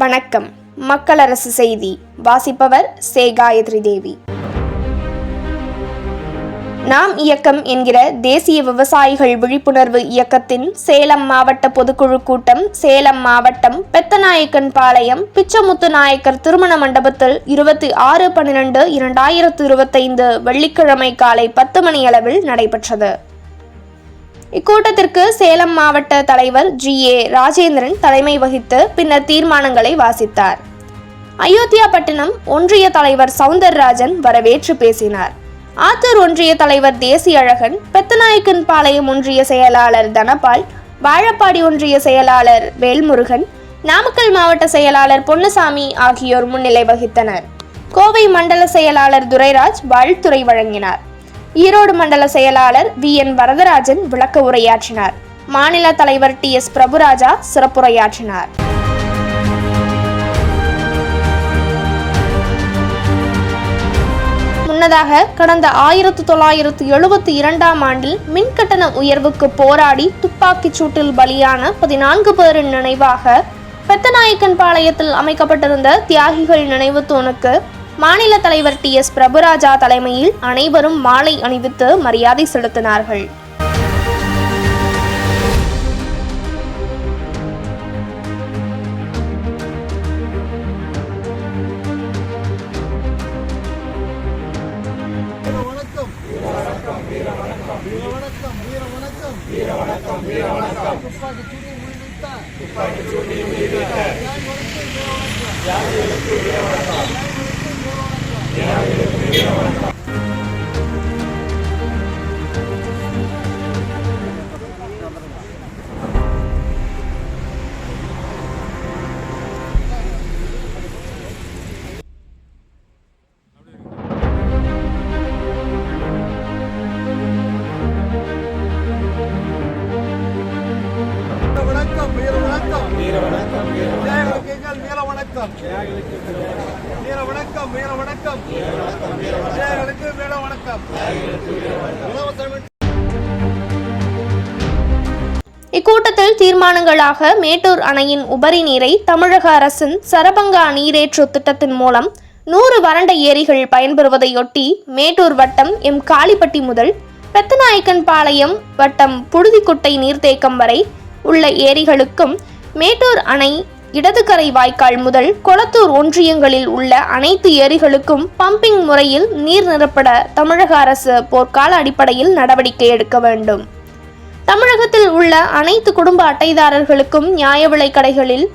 வணக்கம். மக்களரசு செய்தி. வாசிப்பவர் சே காயத்ரி தேவி நாம் இயக்கம் என்கிற தேசிய விவசாயிகள் விழிப்புணர்வு இயக்கத்தின் சேலம் மாவட்ட பொதுக்குழு கூட்டம் சேலம் மாவட்டம் பெத்தநாயக்கன் பாளையம் பிச்சமுத்து நாயக்கர் திருமண மண்டபத்தில் இருபத்தி ஆறு பன்னிரண்டு இரண்டாயிரத்து இருபத்தைந்து வெள்ளிக்கிழமை காலை பத்து மணியளவில் நடைபெற்றது. இக்கூட்டத்திற்கு சேலம் மாவட்ட தலைவர் ஜி. ஏ. ராஜேந்திரன் தலைமை வகித்து பின்னர் தீர்மானங்களை வாசித்தார். அயோத்தியா பட்டினம் ஒன்றிய தலைவர் சவுந்தரராஜன் வரவேற்று பேசினார். ஆத்தூர் ஒன்றிய தலைவர் தேசிய அழகன் பெத்தநாயக்கன் பாளையம் ஒன்றிய செயலாளர் தனபால் வாழப்பாடி ஒன்றிய செயலாளர் வேல்முருகன் நாமக்கல் மாவட்ட செயலாளர் பொன்னுசாமி ஆகியோர் முன்னிலை வகித்தனர். கோவை மண்டல செயலாளர் துரைராஜ் வாழ்த்துறை வழங்கினார். ஈரோடு மண்டல செயலாளர் வி என் வரதராஜன் விளக்க உரையாற்றினார். மாநில தலைவர் டி எஸ் பிரபுராஜா சிறப்புரையாற்றினார். முன்னதாக கடந்த ஆயிரத்து தொள்ளாயிரத்து எழுபத்தி இரண்டாம் ஆண்டில் மின்கட்டண உயர்வுக்கு போராடி துப்பாக்கிச் சூட்டில் பலியான பதினான்கு பேரின் நினைவாக பெத்தநாயக்கன் பாளையத்தில் அமைக்கப்பட்டிருந்த தியாகிகள் நினைவு தூணுக்கு மாநில தலைவர் டி எஸ் பிரபுராஜா தலைமையில் அனைவரும் மாலை அணிவித்து மரியாதை செலுத்தினார்கள். வணக்கம். வீர வணக்கம் வீர வணக்கம். தியாகிகளுக்கு வீர வணக்கம். இக்கூட்டத்தில் தீர்மானங்களாக மேட்டூர் அணையின் உபரி நீரை தமிழக அரசின் சரபங்கா நீரேற்று திட்டத்தின் மூலம் நூறு வறண்ட ஏரிகள் பயன்பெறுவதையொட்டி மேட்டூர் வட்டம் எம் காளிப்பட்டி முதல் பெத்தநாயக்கன் பாளையம் வட்டம் புழுதிக்குட்டை நீர்த்தேக்கம் வரை உள்ள ஏரிகளுக்கும் மேட்டூர் அணை இடதுகரை வாய்க்கால் முதல் கொளத்தூர் ஒன்றியங்களில் உள்ள அனைத்து ஏரிகளுக்கும் பம்பிங் முறையில் நீர் நிரப்பட தமிழக அரசு போர்க்கால அடிப்படையில் நடவடிக்கை எடுக்க வேண்டும். தமிழகத்தில் உள்ள அனைத்து குடும்ப அட்டைதாரர்களுக்கும் நியாய விலை கடைகளில்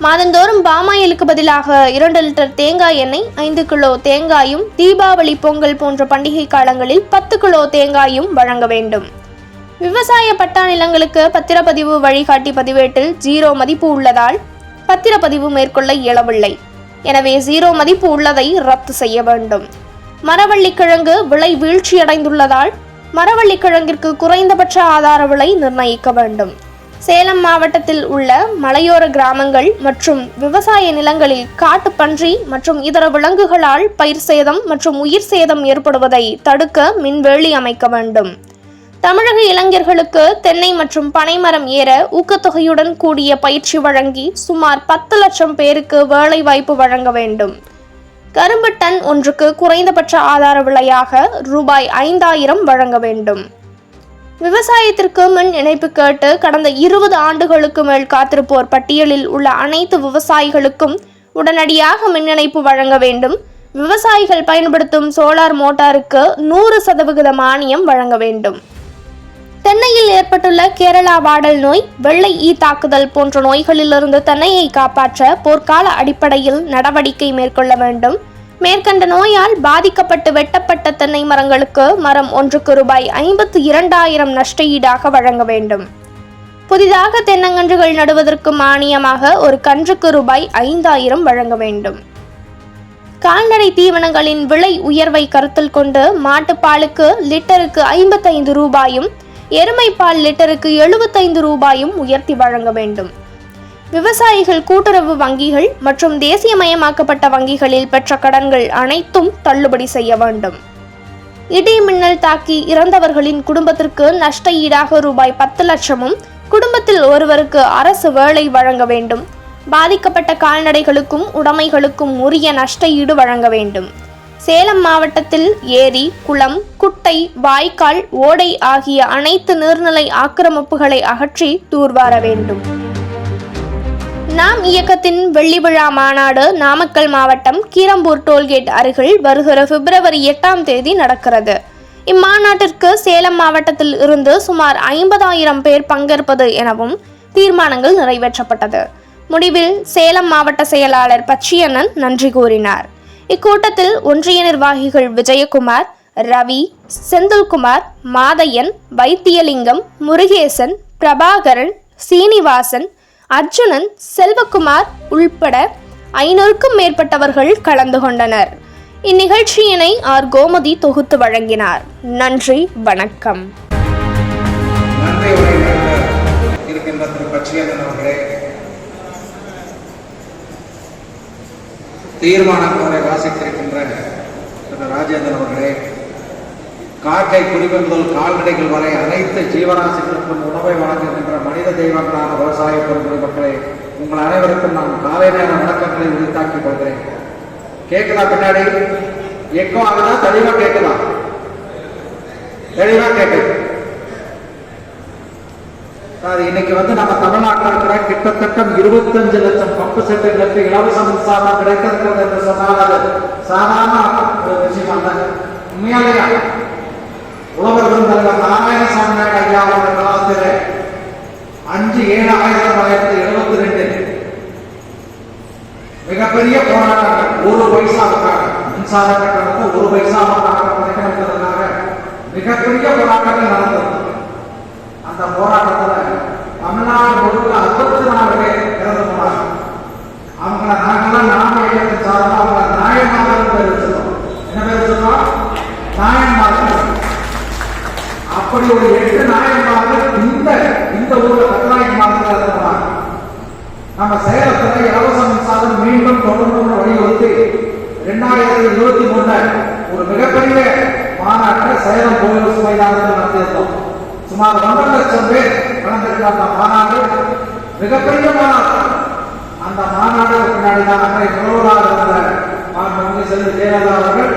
மாதந்தோறும் பாமாயிலுக்கு பதிலாக இரண்டு லிட்டர் தேங்காய் எண்ணெய் ஐந்து கிலோ தேங்காயும் தீபாவளி பொங்கல் போன்ற பண்டிகை காலங்களில் பத்து கிலோ தேங்காயும் வழங்க வேண்டும். விவசாய பட்டா நிலங்களுக்கு பத்திரப்பதிவு வழிகாட்டி பதிவேட்டில் ஜீரோ மதிப்பு உள்ளதால் பத்திரப்பதிவு மேற்கொள்ள இயலவில்லை. எனவே ஜீரோ மதிப்பு உள்ளதை ரத்து செய்ய வேண்டும். மரவள்ளி கிழங்கு விலை வீழ்ச்சியடைந்துள்ளதால் மரவள்ளி கிழங்கிற்கு குறைந்தபட்ச ஆதார விலை நிர்ணயிக்க வேண்டும். சேலம் மாவட்டத்தில் உள்ள மலையோர கிராமங்கள் மற்றும் விவசாய நிலங்களில் காட்டுப்பன்றி மற்றும் இதர விலங்குகளால் பயிர் சேதம் மற்றும் உயிர் சேதம் ஏற்படுவதை தடுக்க மின்வேலி அமைக்க வேண்டும். தமிழக இளைஞர்களுக்கு தென்னை மற்றும் பனைமரம் ஏற ஊக்கத்தொகையுடன் கூடிய பயிற்சி வழங்கி சுமார் பத்து லட்சம் பேருக்கு வேலை வாய்ப்பு வழங்க வேண்டும். கரும்பு டன் ஒன்றுக்கு குறைந்தபட்ச ஆதார விலையாக ரூபாய் ஐந்தாயிரம் வழங்க வேண்டும். விவசாயத்திற்கு மின் இணைப்பு கேட்டு கடந்த இருபது ஆண்டுகளுக்கு மேல் காத்திருப்போர் பட்டியலில் உள்ள அனைத்து விவசாயிகளுக்கும் உடனடியாக மின் இணைப்பு வழங்க வேண்டும். விவசாயிகள் பயன்படுத்தும் சோலார் மோட்டாருக்கு நூறு சதவிகித மானியம் வழங்க வேண்டும். தென்னையில் ஏற்பட்டுள்ள கேரளா வாடல் நோய் வெள்ளை ஈ தாக்குதல் போன்ற நோய்களிலிருந்து தென்னையை காப்பாற்ற போர்க்கால அடிப்படையில் நடவடிக்கை மேற்கொள்ள வேண்டும். மேற்கண்ட நோயால் பாதிக்கப்பட்டு வெட்டப்பட்ட தென்னை மரங்களுக்கு மரம் ஒன்றுக்கு ரூபாய் ஐம்பத்து இரண்டாயிரம் நஷ்டஈடாக வழங்க வேண்டும். புதிதாக தென்னங்கன்றுகள் நடுவதற்கு மானியமாக ஒரு கன்றுக்கு ரூபாய் ஐந்தாயிரம் வழங்க வேண்டும். கால்நடை தீவனங்களின் விலை உயர்வை கருத்தில் கொண்டு மாட்டுப்பாலுக்கு லிட்டருக்கு ஐம்பத்தைந்து ரூபாயும் எருமைப்பால் லிட்டருக்கு எழுபத்தைந்து ரூபாயும் உயர்த்தி வழங்க வேண்டும். விவசாயிகள் கூட்டுறவு வங்கிகள் மற்றும் தேசியமயமாக்கப்பட்ட வங்கிகளில் பெற்ற கடன்கள் அனைத்தும் தள்ளுபடி செய்ய வேண்டும். இடி மின்னல் தாக்கி இறந்தவர்களின் குடும்பத்திற்கு நஷ்ட ஈடாக ரூபாய் பத்து லட்சமும் குடும்பத்தில் ஒருவருக்கு அரசு வேலை வழங்க வேண்டும். பாதிக்கப்பட்ட கால்நடைகளுக்கும் உடைமைகளுக்கும் உரிய நஷ்ட ஈடு வழங்க வேண்டும். சேலம் மாவட்டத்தில் ஏரி குளம் குட்டை வாய்க்கால் ஓடை ஆகிய அனைத்து நீர்நிலை ஆக்கிரமிப்புகளை அகற்றி தூர்வார வேண்டும். நாம் இயக்கத்தின் வெள்ளி விழா மாநாடு நாமக்கல் மாவட்டம் கீரம்பூர் டோல்கேட் அருகில் வருகிற பிப்ரவரி எட்டாம் தேதி நடக்கிறது. இம்மாநாட்டிற்கு சேலம் மாவட்டத்தில் இருந்து சுமார் ஐம்பதாயிரம் பேர் பங்கேற்பது எனவும் தீர்மானங்கள் நிறைவேற்றப்பட்டது. முடிவில் சேலம் மாவட்ட செயலாளர் பச்சியண்ணன் நன்றி கூறினார். இக்கூட்டத்தில் ஒன்றிய நிர்வாகிகள் விஜயகுமார் ரவி செந்தில்குமார் மாதையன் வைத்தியலிங்கம் முருகேசன் பிரபாகரன் சீனிவாசன் அர்ஜுனன் செல்வகுமார் உள்பட ஐநூறுக்கும் மேற்பட்டவர்கள் கலந்து கொண்டனர். இந்நிகழ்ச்சியினை ஆர். கோமதி தொகுத்து வழங்கினார். நன்றி வணக்கம். நன்றி இருக்கின்ற திரு பச்சியந்தன் அவர்களே. தீர்மானங்களை வாசித்திருக்கின்ற திரு ராஜேந்திரன் அவர்களே காக்கை குருவி முதல் கால்நடைகள் வரை அனைத்து ஜீவராசிகளுக்கும் உணவை வழங்குகின்ற மனித தெய்வங்களான விவசாய பெருங்குடி மக்களே உங்கள் அனைவருக்கும் நான் காலை நேர வணக்கங்களை உரித்தாக்கிக் கொள்கிறேன். கேட்குதா பின்னாடி? எக்கோ ஆகுதா தெளிவா கேட்குதா? தெளிவா கேட்குது. இன்னைக்கு வந்து நம்ம தமிழ்நாட்டில் இருக்கிற கிட்டத்தட்ட இருபத்தஞ்சு லட்சம் பம்பு செட்டுகளுக்கு இலவச மின்சாரம் கிடைக்கிறது என்று சொன்னால் அது சாதாரண ஒரு விஷயம் அல்ல. உண்மையாலேயா உழவர்கள் தலைவர் நாராயணசாமி நாயுடு ஐயா அவர்கள் காலத்தில் அஞ்சு ஏழு ஆயிரத்தி தொள்ளாயிரத்தி எழுபத்தி ரெண்டு மிகப்பெரிய போராட்டங்கள். ஒரு பைசாவுக்காக மின்சார கட்டணத்தை ஒரு பைசாவுக்காக குறைக்கணுங்கிறதுக்காக மிகப்பெரிய போராட்டங்கள் நடந்தது. அந்த போராட்டத்தில் தமிழ்நாடு முழுக்க அறுபத்தி நாலு பேர் இறந்து போனாங்க. அவங்கள நாங்கெல்லாம் நாம இயக்கத்தின் சார்பாக அவங்கள நாயன்மார்கள் பேர் வச்சிருந்தோம் என்ன பேர் வச்சிருந்தோம் நாயன்மார்கள் அப்படி ஒரு எட்டு நாயன்மார்கள் இந்த இந்த ஊர்ல கட்டநாயக் மாதத்தில் இறந்து போனாங்க. நம்ம சேலத்துல இலவச மின்சாரம் மீண்டும் தொடர்ந்து வலியுறுத்தி இரண்டாயிரத்தி இருபத்தி மூணுல ஒரு மிகப்பெரிய மாநாட்டை சேலம் கோயில் மைதானத்தில் நடத்தியிருந்தோம் சுமார் ஒன்றரை லட்சம் பேர் கலந்துருக்க அந்த மாநாடு மிகப்பெரிய மாநாடு. அந்த மாநாடு பின்னாடி தான் அன்றைய முதல்வராக இருந்த மாண்புமிகு செல்வி ஜெயலலிதா அவர்கள்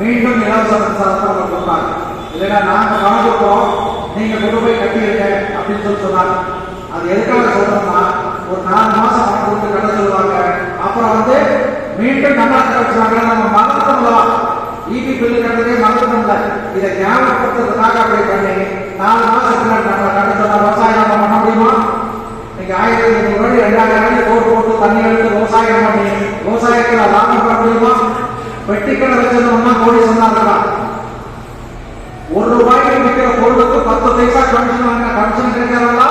மீண்டும் இலவச மின்சாரத்தை அவங்க கொடுத்தாங்க இல்லைன்னா நாங்க வளர்ந்துட்டோம் நீங்க கொண்டு போய் கட்டிடுங்க அப்படின்னு சொல்லி சொன்னாங்க அது எதுக்காக சொல்றோம்னா ஒரு நாலு மாசம் பணம் கொடுத்து கட்ட சொல்லுவாங்க. அப்புறம் வந்து மீண்டும் நம்ம வச்சுவாங்க நம்ம மறந்துடலாம் ஈபி பில்லு கட்டுறதே மறந்துடல இதை ஞாபகப்படுத்துறதுக்காக அப்படி பண்ணி நாலு மாசத்துல நம்ம கட்ட விவசாயம் நம்ம பண்ண முடியுமா இன்னைக்கு ஆயிரத்தி ஐநூறு ரெண்டாயிரம் கோடி போட்டு போட்டு தண்ணி எடுத்து விவசாயம் பண்ணி விவசாயத்துல லாபம் பண்ண முடியுமா வெட்டிக்கடை வச்சிருந்தோம்னா கோடி சொன்னாங்களா ஒரு ரூபாய்க்கு விற்கிற பொருளுக்கு பத்து பைசா கமிஷன் வாங்க கமிஷன் கிடைக்கிறதா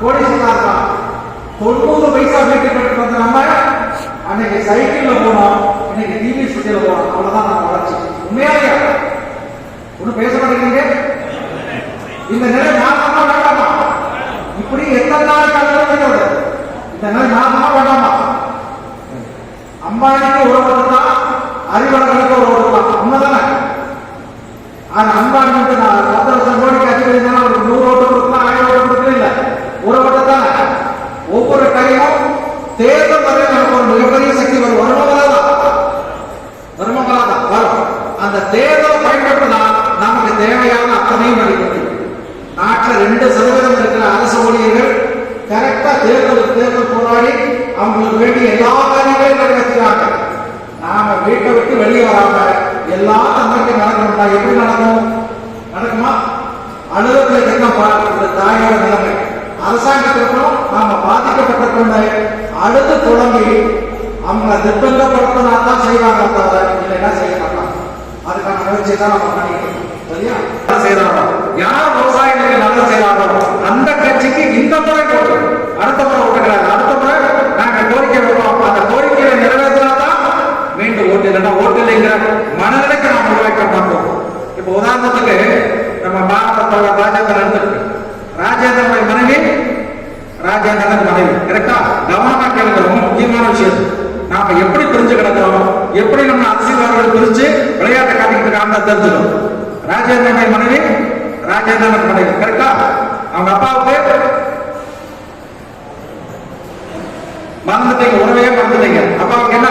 கோடி சொன்னார்களா தொண்ணூறு பைசா வீட்டு கட்டு வந்த நம்ம அன்னைக்கு சைக்கிள்ல போனோம் இன்னைக்கு டிவி சுத்தியில போனோம் அவ்வளவுதான் நம்ம வளர்ச்சி உண்மையா ஒன்றும் பேச மாட்டேங்கிறீங்க இந்த நிலை ஞாபகமா வேண்டாமா? இப்படி எத்தனை நாள் காலம் இந்த நிலை ஞாபகமா வேண்டாமா? அம்பானிக்கு ஒரு ஓட்டு தான் அறிவாளர்களுக்கு ஒரு ஓட்டு தான் உண்மைதானே? ஆனா அம்பானி வந்து நான் பத்து லட்சம் கோடிக்கு அதிபதி இருந்தாலும் அவருக்கு நூறு ஓட்டு கொடுக்கலாம் ஆயிரம் ஓட்டு கொடுக்கல இல்ல. ஒரு ஓட்டு தானே ஒவ்வொரு டைமும் தேர்தல் வரை நமக்கு ஒரு மிகப்பெரிய சக்தி வரும். வருமா வராதா வருமா. வராதா வரும் அந்த தேர்தல் பயன்படுத்தினா நமக்கு தேவையான அத்தனையும் அளிக்கும் ரெண்டு சதவீதம் இருக்கிற அரசு ஊழியர்கள் கரெக்டா தேர்தல் தேர்தல் போராடி அவங்களுக்கு வேண்டிய எல்லா காரியங்களையும் நிறைவேற்றுறாங்க நாம வீட்டை விட்டு வெளியே வராம எல்லா தந்தைக்கு நடக்கணும்டா. எப்படி நடக்கும்? நடக்குமா? அலுவலகத்தில் என்னப்பா இந்த தாயோட நிலைமை. அரசாங்கத்திற்கும் நாம பாதிக்கப்பட்டிருக்கோம். அடுத்து தொடங்கி அவங்கள திட்டங்கப்படுத்தினா தான் செய்வாங்க தவிர இல்லைன்னா செய்ய மாட்டாங்க அதுக்கான முயற்சி தான் நம்ம பண்ணிக்கணும் சரியா? செய்யறாங்க யார் விவசாயிகளுக்கு நல்லது செய்யறாங்களோ அந்த கட்சிக்கு இந்த முறை போட்டு அடுத்த முறை விட்டுக்கிறாங்க அடுத்த முறை நாங்க கோரிக்கை வைப்போம். அந்த கோரிக்கையை நிறைவேற்றினாதான் மீண்டும் ஓட்டு இல்லைன்னா ஓட்டு இல்லைங்கிற மனநிலைக்கு நாம் உருவாக்க மாட்டோம் இப்போ உதாரணத்துக்கு நம்ம பாரதத்தோட ராஜேந்திரன் எடுத்துருக்கு ராஜேந்திரனுடைய மனைவி ராஜேந்திரன் மனைவி. கரெக்டா கவனமா கேளுங்க. ரொம்ப முக்கியமான விஷயம். நாம எப்படி பிரிஞ்சு கிடக்கிறோம்? எப்படி நம்ம அரசியல்வாதிகள் பிரிச்சு விளையாட்டை காட்டிக்கிட்டு இருக்காங்க தெரிஞ்சுக்கணும். ராஜேந்திரனுடைய மனைவி ராஜேந்திரன் மனைவி கரெக்டா? அவங்க அப்பாவுக்கு மறந்துட்டீங்க உணவே மறந்துட்டீங்க. அப்பாவுக்கு என்ன?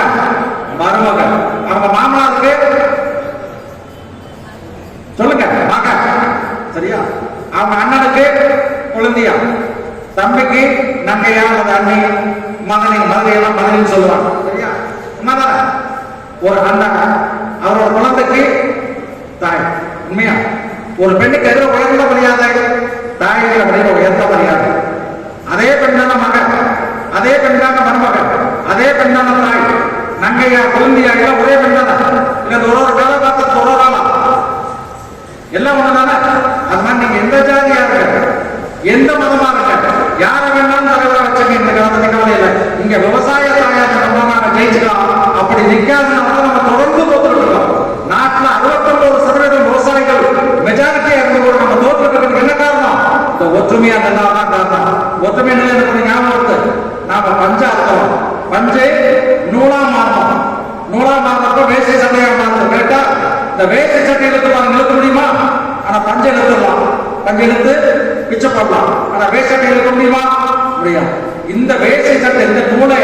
மருமக அவங்க மாமனாருக்கு சொல்லுங்க மகன் சரியா? அவங்க அண்ணனுக்கு குழந்தையா? தம்பிக்கு நங்கையா அல்லது அண்ணி? மகனின் மதுரையெல்லாம் மகனின்னு சொல்லுவாங்க. சரியா? உண்மைதான்? ஒரு அண்ணன் அவரோட குழந்தைக்கு தாய். உண்மையா? ஒரு பெண்ணுக்கு எதிர உயர்ந்த மரியாதைகள் தாய்கள் அப்படின்னு உயர்ந்த மரியாதை. அதே பெண்ணான மகன் அதே பெண்ணான மருமகன் அதே பெண்ணான தாய் நங்கையா குழந்தையா எல்லாம் ஒரே பெண்ணான இல்லை ஒரு ஒரு வேலை பார்த்து ஒரு ஒரு ஆளா எல்லாம் ஒண்ணுதானே? அது மாதிரி நீங்க எந்த ஜாதியா இருக்க எந்த மதமா இருக்க யாரை வேணாலும் தலைவராக வச்சுங்க இந்த காலத்துல கவலை இல்லை இங்க விவசாய தாயார் நம்ம நாங்க ஜெயிச்சுக்கலாம் அப்படி நிக்காதனால நம்ம தொடர்ந்து தோத்துட்டு இருக்கோம் நாட்டுல அறுபத்தொன்பது சதவீதம் விவசாயிகள் மெஜாரிட்டியா இருந்து கூட நம்ம தோற்று இருக்கிறதுக்கு என்ன காரணம் இந்த ஒற்றுமையா நின்றதான் காரணம் ஒற்றுமை நிலை எனக்கு ஞாபகம் வருது நாம பஞ்ச அர்த்தம் பஞ்சை நூலா மாறணும் நூலா மாறினப்ப வேஷ்டி சட்டையா மாறுது கேட்டா இந்த வேஷ்டி சட்டை இழுத்து பாருங்க இழுக்க முடியுமா? ஆனா பஞ்சை இழுத்துடலாம் பஞ்சை இழுத்து பிச்சை போடலாம். ஆனா வேஷ்டி சட்டை இழுக்க முடியுமா? முடியும் இந்த வேஷ்டி சட்டை இந்த நூலை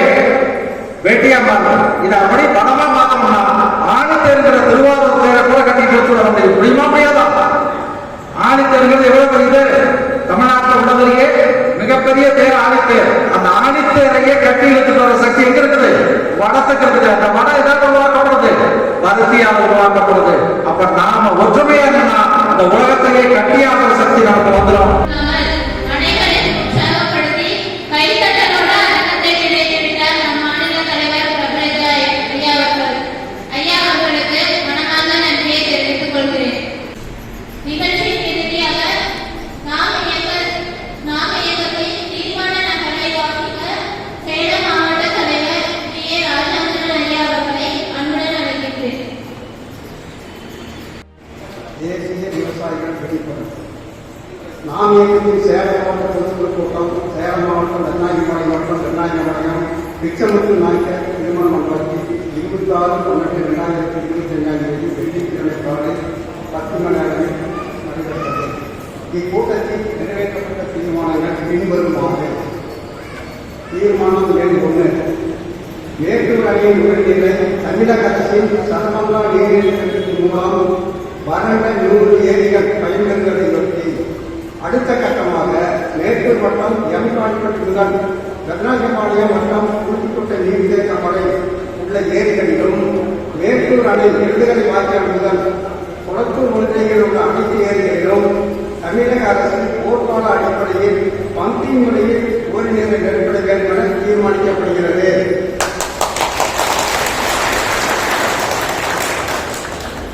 வேட்டியா மாறணும் இதை அப்படி பணமா மாத்தணும்னா ஆணித்தருங்கிற திருவாரூர் தேரை கூட கட்டிட்டு வச்சுட முடியும். முடியுமா? முடியாதா? ஆணித்தேருங்கிறது எவ்வளவு பெரியது? தமிழ்நாட்டில் உள்ளதிலேயே மிகப்பெரிய தேர் ஆணித்தேர். அந்த ஆணித்தேரையே கட்டி இழுத்துட்டு வர சக்தி எங்க இருக்குது? வடத்துக்கு இருக்குது. அந்த வட பருத்தியால் உருவாக்கப்படுது அப்ப நாம ஒற்றுமையா அந்த இந்த உலகத்தையே சக்தி நமக்கு வந்துடும் அனைவரையும் உற்சாகப்படுத்தி கைத்தட்டலோட அரங்கத்தை கிடைத்துவிட்டார் நம் மாநில தலைவர் பிரபலஜா ஐயா அவர்கள் ஐயா அவர்களுக்கு மனமார்ந்த நன்றியை தெரிவித்துக் கொள்கிறேன் நிகழ்ச்சியின் இறுதியாக நாம இயக்க நாம இயக்கத்தின் தீர்மான நகலை வாசிக்க சேலம் மாவட்ட தலைவர் டி ஏ ராஜேந்திரன் ஐயா அவர்களை அன்புடன் அழைக்கின்றேன் தேசிய விவசாயிகள் வெளிப்படும் நாம் இயக்கத்தின் சேலம் மாவட்ட பொதுக்குழு கூட்டம் சேலம் மாவட்டம் வெண்ணாயிப்பாளையம் மாவட்டம் வெண்ணாயிப்பாளையம் பிச்சமுத்து நாயக்கர் திருமண மண்டலத்தில் இருபத்தி ஆறு பன்னெண்டு ரெண்டாயிரத்தி இருபத்தி ரெண்டாம் தேதி வெள்ளிக்கிழமை காலை பத்து மணி அளவில் நடைபெற்றது இக்கூட்டத்தில் நிறைவேற்றப்பட்ட தீர்மானங்கள் பின்வருமாறு. தீர்மானம் எண் ஒன்று. மேட்டூர் அணையின் உயர்நீரை தமிழக அரசின் சட்டமன்ற நீர்நிலை திட்டத்தின் மூலம் வறண்ட நூறு ஏரிகள் பயன்களை ஒட்டி அடுத்த கட்டமாக மேட்டூர் வட்டம் எம் கான்வென்ட் முதல் கருணாஜபாளையம் வட்டம் குறிப்பிட்ட நீர்த்தேக்கம் வரை உள்ள ஏரிகளிலும் மேட்டூர் அணை விடுதலை வாக்கியம் முதல் குளத்தூர் ஒன்றியில் உள்ள அனைத்து ஏரிகளிலும் தமிழக அரசு போர்க்கால அடிப்படையில் பந்தி முறையில் ஒரு நேரங்கள் என தீர்மானிக்கப்படுகிறது.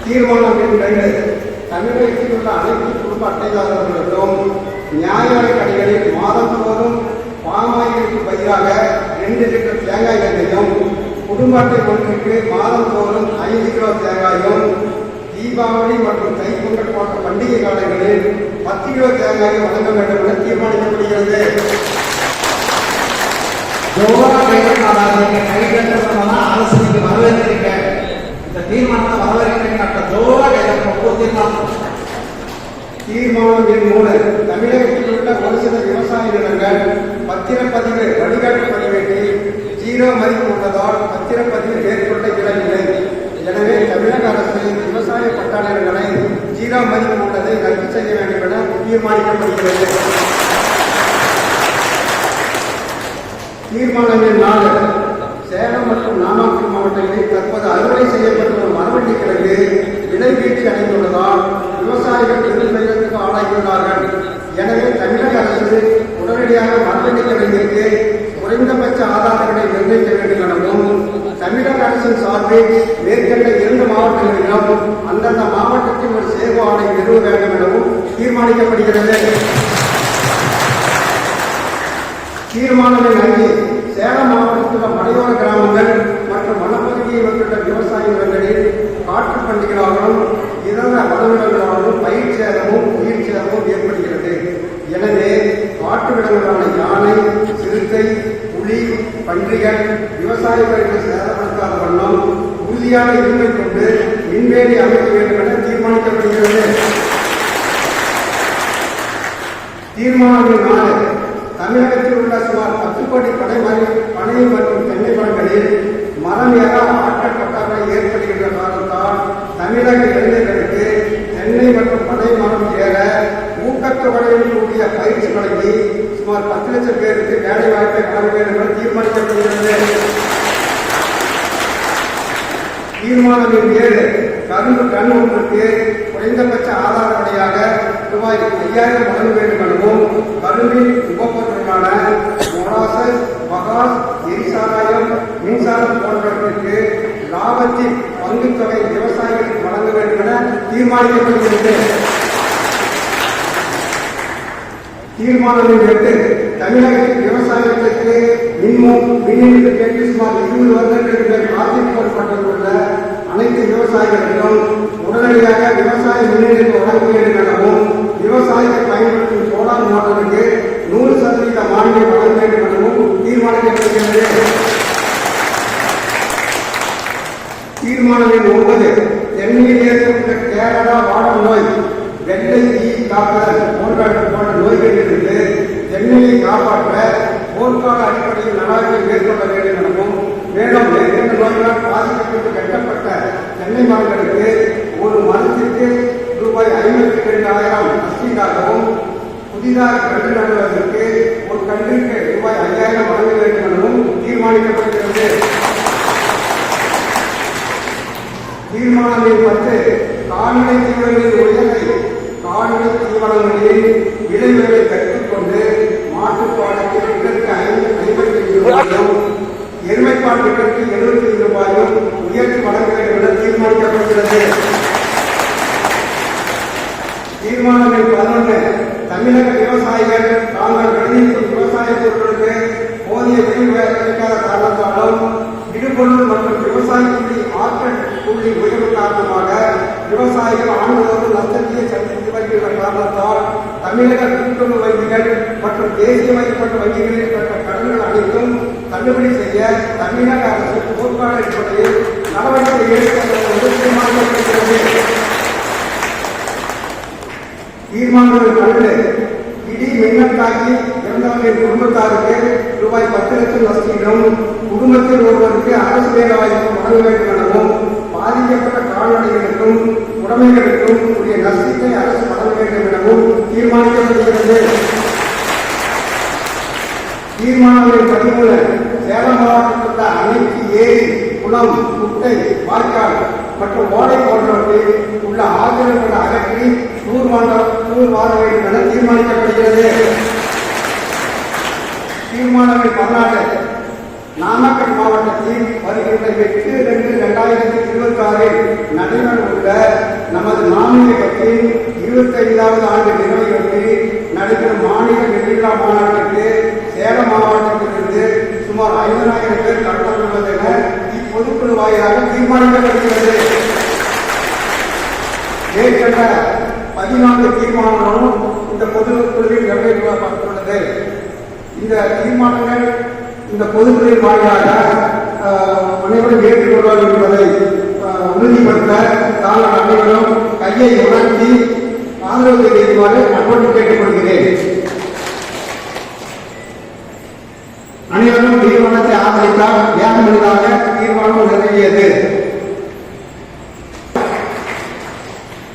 தீர்மானம் எண் இரண்டு தமிழகத்தில் உள்ள அனைத்து குடும்ப அட்டைதாரர்களுக்கும் நியாய கடைகளில் மாதந்தோறும் பாமாயிலுக்கு பதிலாக ரெண்டு லிட்டர் தேங்காய் எண்ணெயும் குடும்ப அட்டை ஒன்றுக்கு மாதந்தோறும் ஐந்து கிலோ தேங்காயும் தீபாவளி மற்றும் தைப்பொங்கல் போன்ற பண்டிகை காலங்களில் பத்து வழங்க வேண்டும் என தீர்மானிக்கப்படுகிறது ஜோரா வரவேற்கிறீங்க இந்த தீர்மானத்தை வரவேற்கிறீங்க ஜோரா தீர்மானம். தீர்மானம் எண் மூணு தமிழகத்தில் உள்ள ஒரு சில விவசாய நிலங்கள் பத்திரப்பதிவு வழிகாட்டு பதிவேட்டில் ஜீரோ மதிப்பு உள்ளதால் பத்திரப்பதிவு மேற்கொள்ள இயலவில்லை எனவே தமிழக அரசு விவசாய பட்டாளர்களை ஜீரோ மதிப்பு உள்ளதை ரத்து செய்ய வேண்டும் என தீர்மானிக்கப்படுகிறது. தீர்மானம் எண் நாலு சேலம் மற்றும் நாமக்கல் மாவட்டங்களில் தற்போது அறுவடை செய்யப்பட்ட ஒரு மரவள்ளி கிழங்கு விலை அடைந்துள்ளதால் விவசாயிகள் பெருமைகளுக்கு ஆளாகியுள்ளார்கள் எனவே தமிழக அரசு உடனடியாக மரவள்ளி கிழங்கிற்கு குறைந்தபட்ச ஆதாரங்களை நிர்ணயிக்க வேண்டும் எனவும் தமிழக அரசின் சார்பில் மேற்கண்ட இரண்டு மாவட்டங்களிலும் அந்தந்த மாவட்டத்தில் ஒரு சேவை ஆணை நிறுவ வேண்டும் எனவும் தீர்மானிக்கப்படுகிறது. தீர்மானம் எண் சேலம் மாவட்டத்தில் உள்ள மலையோர கிராமங்கள் மற்றும் வனப்பகுதியை வந்துள்ள விவசாய நிலங்களில் காற்று பண்டிகளாலும் இதர வனவிலங்குகளாலும் பயிர் சேதமும் உயிர் சேதமும் ஏற்படுகிறது. எனவே காட்டு விலங்குகளான யானை சிறுத்தை புலி பன்றிகள் விவசாய சேதப்படுத்தாத வண்ணம் உறுதியான இருமை கொண்டு மின்வேலி அமைக்க வேண்டும் என தீர்மானிக்கப்படுகிறது. தீர்மானம் தமிழகத்தில் உள்ள சுமார் பத்து கோடி பனை பனை மற்றும் தென்னை மரங்களில் மரம் ஏற ஆற்றல் ஏற்படுகின்ற காரணத்தால் தமிழக இளைஞர்களுக்கு தென்னை மற்றும் பனை மரம் ஏற ஊக்கத்தொகையுடன் கூடிய பயிற்சி வழங்கி சுமார் பத்து லட்சம் பேருக்கு வேலை வாய்ப்பை வழங்க வேண்டும் என தீர்மானிக்கப்படுகிறது தீர்மானம் ஏழு. கரும்பு கண் ஒன்றுக்கு குறைந்தபட்ச ஆதாரப்படியாக ரூபாய் ஐயாயிரம் வழங்க வேண்டும் எனவும் கரும்பின் உபப்பொருளான மொராசஸ் பகாஸ் எரிசாராயம் மின்சாரம் போன்றவற்றிற்கு லாபத்தின் பங்குத்தொகை விவசாயிகளுக்கு வழங்க வேண்டும் என தீர்மானிக்கப்படுகிறது. தீர்மானம் எட்டு தமிழகத்தில் விவசாயத்திற்கு மின்மம் மின்னிற்கு கேட்டு சுமார் இருபது வருடங்களுக்கு காத்திருக்கப்பட்டுள்ள அனைத்து விவசாயிகளிடம் உடனடியாக விவசாய மின்னிணைப்பு வழங்க வேண்டும் எனவும் விவசாயிகள் பயன்படுத்தும் சோலார் மோட்டருக்கு நூறு சதவீத மானியம் வழங்க வேண்டும் எனவும் தீர்மானிக்கப்படுகிறது தீர்மானம் எண் ஒன்பது தென்னையில் ஏற்பட்ட கேரளா வாழ நோய் வெள்ளை தீ காப்பல் போன்ற போன்ற நோய்களிலிருந்து தென்னையை காப்பாற்ற போர்க்கால அடிப்படையில் நடவடிக்கை மேற்கொள்ள வேண்டும் எனவும் மேலும் மேற்கொண்ட நோய்களால் பாதிக்கப்பட்டு வெட்டப்பட்ட தென்னை மரங்களுக்கு ஒரு மரத்திற்கு ரூபாய் ஐம்பத்தி ரெண்டாயிரம் நஷ்டீடாகவும் புதிதாக கன்று ஒரு கன்றுக்கு ரூபாய் ஐயாயிரம் வழங்க வேண்டும் எனவும் தீர்மானிக்கப்படுகிறது தீர்மானம் எண் பத்து கால்நடை தீவனங்களின் உயர்வை கால்நடை தீவனங்களில் விளைவுகளை கற்றுக்கொண்டு மாட்டுப்பாலுக்கு இதற்கு ஐம்பத்தி ஐந்து ரூபாயும் எருமைப்பாட்டுக்கு எழுபத்தி ஐந்து ரூபாயும் உயர்த்தி வழங்க வேண்டும் என தீர்மானிக்கப்படுகிறது தீர்மானங்கள் பதினொன்று. தமிழக விவசாயிகள் தாங்கள் விளைவிக்கும் விவசாய பொருட்களுக்கு போதிய விலை கிடைக்காத காரணத்தாலும் இடுபொருள் மற்றும் விவசாய புள்ளி ஆற்றல் புள்ளி உயர்வு காரணமாக விவசாயிகள் ஆண்டுதோறும் நஷ்டத்தை சந்தித்து வருகின்ற காரணத்தால் தமிழக கூட்டுறவு வங்கிகள் மற்றும் தேசியமயப்பட்ட வங்கிகளில் பெற்ற கடன்கள் அனைத்தும் தள்ளுபடி செய்ய தமிழக அரசு போர்க்கால அடிப்படையில் நடவடிக்கை எடுக்க தீர்மானிக்கப்படுகிறது தீர்மானங்கள் கண்டு இடி மின்னல் தாக்கி இறந்தவர்களின் குடும்பத்தாருக்கு ரூபாய் பத்து லட்சம் நஷ்டீடும் குடும்பத்தில் ஒருவருக்கு அரசு வேலை வாய்ப்பு வழங்க வேண்டும் எனவும் பாதிக்கப்பட்ட கால்நடைகளுக்கும் உடைமைகளுக்கும் உரிய நஷ்டத்தை அரசு வழங்க வேண்டும் எனவும் தீர்மானிக்கப்படுகிறது. தீர்மானங்களின் பதிமூணு சேலம் மாவட்டத்தில் அனைத்து ஏரி குளம் குட்டை வாய்க்கால் மற்றும் ஓடை போன்றவற்றில் உள்ள ஆக்கிரமிப்புகளை அகற்றி தூர் வாங்க தூர் வேண்டும் என தீர்மானிக்கப்படுகிறது. தீர்மானங்கள் பதினாறு நாமக்கல் மாவட்டத்தில் வருகின்ற எட்டு ரெண்டு ரெண்டாயிரத்தி இருபத்தி ஆறில் நடைபெறவுள்ள நமது மாநிலத்தின் இருபத்தி ஐந்தாவது ஆண்டு நிறைவையொட்டி நடைபெறும் மாநில வெள்ளிவிழா மாநாட்டிற்கு சேலம் மாவட்டத்திலிருந்து சுமார் ஐம்பதாயிரம் பேர் கலந்து என இப்பொதுக்குழு வாயிலாக தீர்மானிக்கப்படுகிறது. ஏற்கனவே பதினான்கு தீர்மானங்களும் இந்த பொதுக்குழுவில் நிறைவேற்றப்பட்டுள்ளது இந்த தீர்மானங்கள் இந்த பொதுக்குழுவின் வாயிலாக அனைவரும் ஏற்றுக்கொள்வார் என்பதை உறுதிப்படுத்த தாங்கள் அனைவரும் கையை உணர்த்தி ஆதரவு தெரிவிக்குமாறு அன்போடு கேட்டுக்கொள்கிறேன். அனைவரும் தீர்மானத்தை ஆதரித்தால் ஏகமனிதாக தீர்மானம் நிறைவேறியது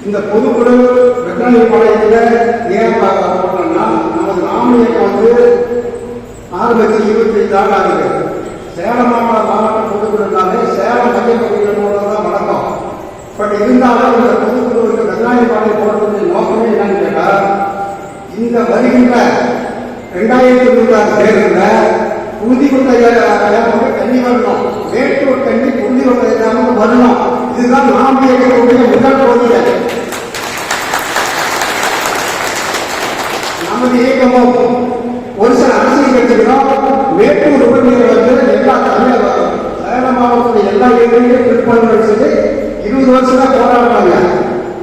இந்த பொதுக்குழு வெற்றி பாளையத்தில் ஏன் போட்டோம்னா நமது ராமலிங்கம் வந்து ஆரம்பிச்சு இருபத்தி ஐந்து ஆண்டு ஆகுது சேலம் மாவட்ட மாவட்ட பொதுக்குழுனாலே சேலம் மையப்பகுதியில் போடுறது தான் வழக்கம் பட் இருந்தாலும் இந்த பொதுக்குழுவுக்கு வெள்ளாயப்பாளையம் போடுறதுடைய நோக்கமே என்னன்னு கேட்டா இந்த வருகின்ற ரெண்டாயிரத்தி இருபத்தாறு புழுதி கொண்ட தண்ணி வரணும் வேட்டூர் தண்ணி புழுதி கொண்ட வரணும் இதுதான் நாம் இயக்கக்கூடிய முதல் கோரிக்கை நமது இயக்கமும் ஒரு சில அரசியல் கட்சிகளும் மேட்டூர் உரிமையை வந்து எல்லா தமிழக சேலம் மாவட்டத்தில் எல்லா இடங்களிலும் இருபது வருஷம் தான் போராடுறாங்க.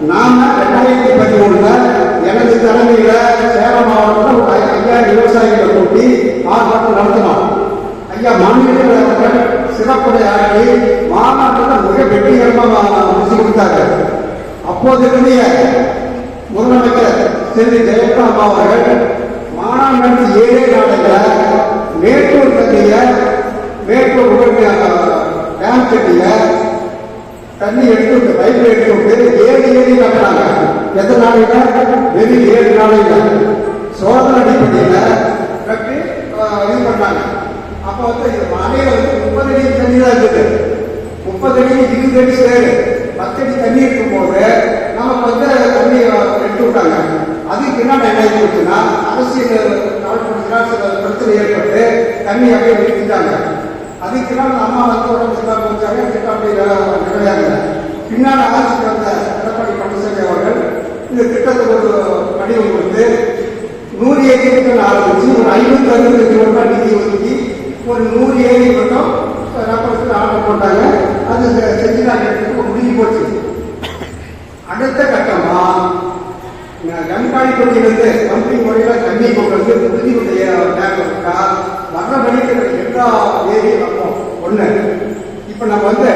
நாம ரெண்டாயிரத்தி பதிமூணுல எனது தலைமையில சேலம் மாவட்டத்தில் ஒரு ஐயாயிரம் விவசாயிகளை கூட்டி ஆர்ப்பாட்டம் நடத்தினோம் ஐயா மாநில அவர்கள் சிறப்புடைய ஆகி மாநாட்டில் மிக வெற்றிகரமாக முடிச்சு கொடுத்தாங்க அப்போது இருந்திய முதலமைச்சர் செல்வி ஜெயக்குமார் அவர்கள் ஆறாம் நடத்தி ஏழே நாளில் மேட்டூர் கட்டிய மேட்டூர் டேம் கட்டிய தண்ணி எடுத்து விட்டு பைப்பில் எடுத்து விட்டு ஏழு ஏறி கட்டுறாங்க எத்தனை நாளையில வெறும் ஏழு நாளையில சோதனை அடிப்படையில் கட்டி இது பண்ணாங்க அப்போ வந்து இது மலையில வந்து முப்பது அடி தண்ணி தான் இருக்குது. முப்பது அடி இருபது அடி சேரு. பத்து அடி தண்ணி இருக்கும் போது நமக்கு வந்து தண்ணி எடுத்து விட்டாங்க. அதுக்கு என்ன என்ன ஆயிடுச்சுன்னா அரசியல் பிரச்சனை ஏற்பட்டு தண்ணி அப்படியே நிறுத்திட்டாங்க. அதுக்கெல்லாம் அம்மா வந்து உடம்பு சரியில்லாம வச்சாங்க திட்டம் கிடையாது பின்னால் ஆட்சிக்கு வந்த எடப்பாடி பழனிசாமி அவர்கள் இந்த திட்டத்துக்கு ஒரு கடிதம் கொடுத்து நூறு ஏக்கருக்கு ஆரம்பிச்சு ஒரு ஐநூத்தி அறுபத்தஞ்சு ரூபாய் நிதி ஒதுக்கி ஒரு நூறு ஏரி மட்டும் ரப்பரத்தில் ஆர்டர் போட்டாங்க. அது செஞ்சுட்டாங்க முடிஞ்சு போச்சு. அடுத்த கட்டமா கண்காணி தொட்டிலிருந்து கம்பெனி முறையில தண்ணி கொண்டு வந்து உறுதியுடைய டேங்க் விட்டா வர்ற எல்லா ஏரியும் வைப்போம் ஒண்ணு. இப்ப நம்ம வந்து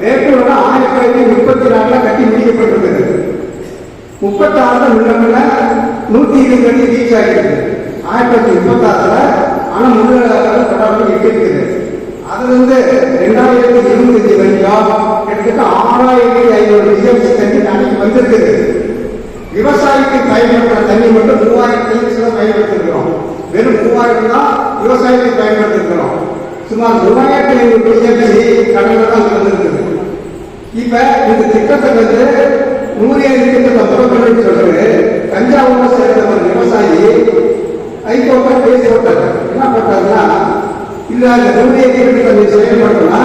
மேட்டூர்ல ஆயிரத்தி தொள்ளாயிரத்தி முப்பத்தி நாலுல கட்டி முடிக்கப்பட்டிருக்குது. முப்பத்தி ஆறுல முன்னமில்ல நூத்தி இருபது அடி ரீச் ஆகிருக்கு ஆயிரத்தி தொள்ளாயிரத்தி முப்பத்தி ஆனால் ஆனா முன்னாள் தொடர்பு இருக்குது அது வந்து ரெண்டாயிரத்தி இருபத்தி வரைக்கும் கிட்டத்தட்ட ஆறாயிரத்தி ஐநூறு டிஎம்சி தண்ணி நாளைக்கு வந்திருக்குது. விவசாயிக்கு பயன்படுத்துற தண்ணி மட்டும் மூவாயிரத்தி சில பயன்படுத்திருக்கிறோம். வெறும் மூவாயிரம் தான் விவசாயத்துக்கு பயன்படுத்திருக்கிறோம். சுமார் மூவாயிரத்தி ஐநூறு டிஎம்சி கடல்ல தான் வந்திருக்குது இப்ப இந்த திட்டத்தை வந்து நூறு ஐந்து திட்டத்தை புறப்பட்டு சொல்றது தஞ்சாவூர்ல சேர்ந்த ஒரு விவசாயி ஐகோட்டை பேசி போட்டாரு என்ன பண்றாருன்னா இல்ல அந்த நூறு ஐந்து திட்டத்தை கொஞ்சம் செயல்படுத்தணும்னா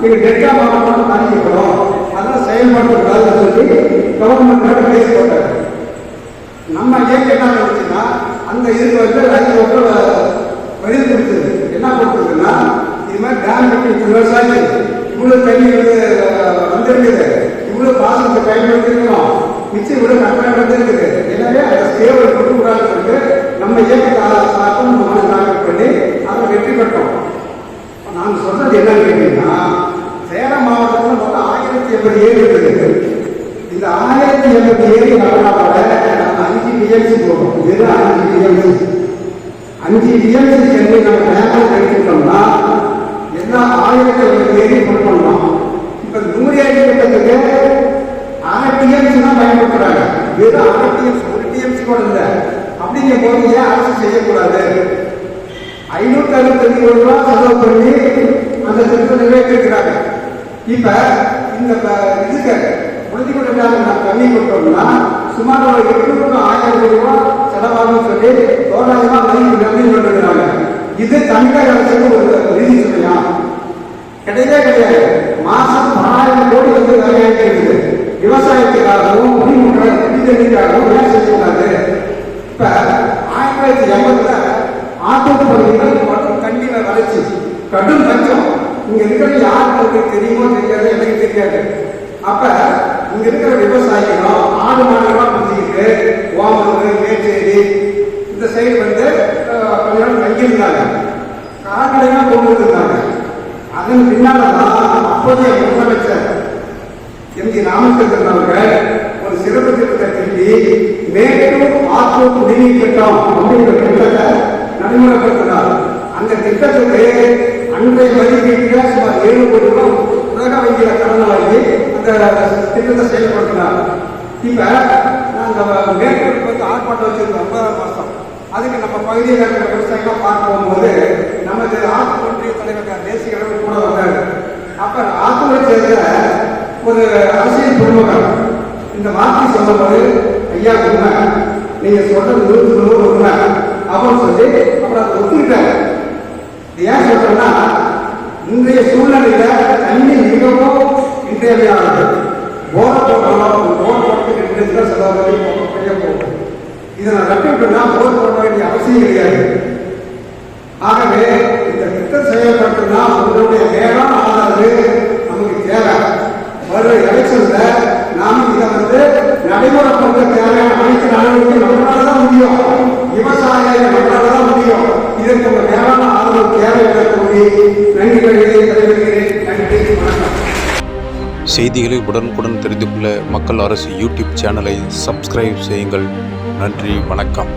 நீங்க டெல்டா மாவட்டம் காணிக்கிறோம் அதெல்லாம் செயல்படுத்தக்கூடாதுன்னு சொல்லி கவர்மெண்ட் பேசி போட்டாரு நம்ம ஏன் என்ன பண்ணுச்சுன்னா அந்த இதுக்கு வந்து ஹைகோர்ட்ல வழி கொடுத்தது. என்ன கொடுத்ததுன்னா இது மாதிரி டேம் கட்டி விவசாயி இவ்வளவு தண்ணி வந்து வந்திருக்குது. இவ்வளவு பாசனத்தை பயன்படுத்திருக்கணும் மிச்சம் இவ்வளவு கரெக்டாக வந்திருக்குது. எனவே அதை சேவல் கொண்டு விடாதுன்னு நம்ம இயக்க சார்பும் நம்ம தாக்கல் பண்ணி அதை வெற்றி பெற்றோம். நான் சொல்றது என்னன்னு கேட்டீங்கன்னா சேலம் மாவட்டத்தில் மொத்தம் ஆயிரத்தி எண்பது ஏழு இருக்குது. இந்த ஆயிரத்தி எண்பத்தி ஏழு வரலாறு நம்ம அஞ்சு டிஎம்சி போகணும் வெறும் அஞ்சு டிஎம்சி அஞ்சு டிஎம்சி சென்று நம்ம பேங்க் எடுத்துட்டோம்னா எல்லா ஆயிரத்தி எண்பத்தி ஏழு பண்ணணும் இப்போ இப்ப நூறு ஏழு கட்டத்துக்கு அரை டிஎம்சி தான் பயன்படுத்துறாங்க. வெறும் அரை டிஎம்சி ஒரு டிஎம்சி கூட இல்லை. அப்படிங்கும் போது ஏன் அரசு செய்யக்கூடாது? ஐநூத்தி அறுபத்தஞ்சு கோடி ரூபாய் செலவு பண்ணி அந்த திட்டத்தை நிறைவேற்றிருக்கிறாங்க. இப்ப இந்த இதுக்கு உறுதிக்குள்ள நம்ம தண்ணி கொடுத்தோம்னா சுமார் ஒரு எட்நூறு ஆயிரம் ரூபாய் செலவாகும் சொல்லி தோராயமா மதிப்பு கம்மி இது தமிழக அரசுக்கு ஒரு நிதி சுமையா? கிடையவே கிடையாது. மாசம் பணாயிரம் கோடி வந்து வேலையாகி இருக்குது. விவசாயத்துக்காகவும் குடிமுறை குடிதண்ணீருக்காகவும் வேலை செய்யக்கூடாது. இப்ப ஆயிரத்தி தொள்ளாயிரத்தி எண்பதுல ஆத்தூர் பகுதியில் மற்றும் தண்ணீரை வளர்ச்சி கடும் பஞ்சம். இங்க இருக்கிற யாருக்கு தெரியுமோ தெரியாது எனக்கு தெரியாது. அப்ப இங்க இருக்கிற விவசாயிகளும் ஆடு மாடுகளாம் புரிஞ்சுக்கிட்டு ஓமலூர் மேச்சேரி இந்த சைடு வந்து கொஞ்ச நாள் தங்கியிருந்தாங்க கால்நடைலாம் கொண்டு இருந்தாங்க அதன் பின்னால்தான் அப்போதைய முதலமைச்சர் எம்ஜி ராமச்சந்திரன் அவர்கள் ஒரு சிறப்பு திட்டத்தை தீட்டி மேட்டூர் ஆத்தூர் குடிநீர் திட்டம் அப்படிங்கிற திட்டத்தை நடைமுறைப்படுத்தினார். அந்த திட்டத்துக்கு அன்றைய மதிப்பீட்டில் சுமார் ஏழு கோடி ரூபாய் உலக வங்கியில கடன் வாங்கி அந்த திட்டத்தை செயல்படுத்தினாங்க இப்ப நாங்க மேற்கொண்டு வந்து ஆர்ப்பாட்டம் வச்சிருக்கோம் ஒன்பதாம் மாசம் அதுக்கு நம்ம பகுதியில் இருக்கிற விவசாயிகள் பார்க்க போகும்போது நம்ம ஆத்து ஒன்றிய தலைவர் தேசிய அளவு கூட வந்தாரு. அப்ப ஆத்தூரை சேர்ந்த ஒரு அரசியல் குடும்பங்கள் இந்த வார்த்தை சொல்லும்போது ஐயா உண்மை. நீங்க சொல்றது நூறு நூறு உண்மை. அப்படின்னு சொல்லி அப்புறம் அதை ஒத்துக்கிட்டாங்க ஏன் சொல்றேன்னா இன்றைய சூழ்நிலையில தண்ணி மிகவும் இன்றியமையானது போர போட்டோம் போர் போட்டு செலவு பெரிய போகும் இதை நான் ரப்பிட்டுனா போர் போட வேண்டிய அவசியம் கிடையாது ஆகவே இந்த திட்டம் செயல்படுத்தினா உங்களுடைய மேலான ஆதரவு நமக்கு தேவை வரும் எலெக்ஷன்ல நாம இதை வந்து நடைமுறைப்படுத்த தேவையான அனைத்து நடவடிக்கை நம்மளால தான் முடியும். விவசாய நம்மளால தான் இதற்கு உங்க மேலான ஆதரவு தேவை என கூறி நன்றி கழிவுகளை நன்றி வணக்கம். செய்திகளை உடனுக்குடன் தெரிந்து கொள்ள மக்கள் அரசு யூடியூப் சேனலை சப்ஸ்கிரைப் செய்யுங்கள். நன்றி வணக்கம்.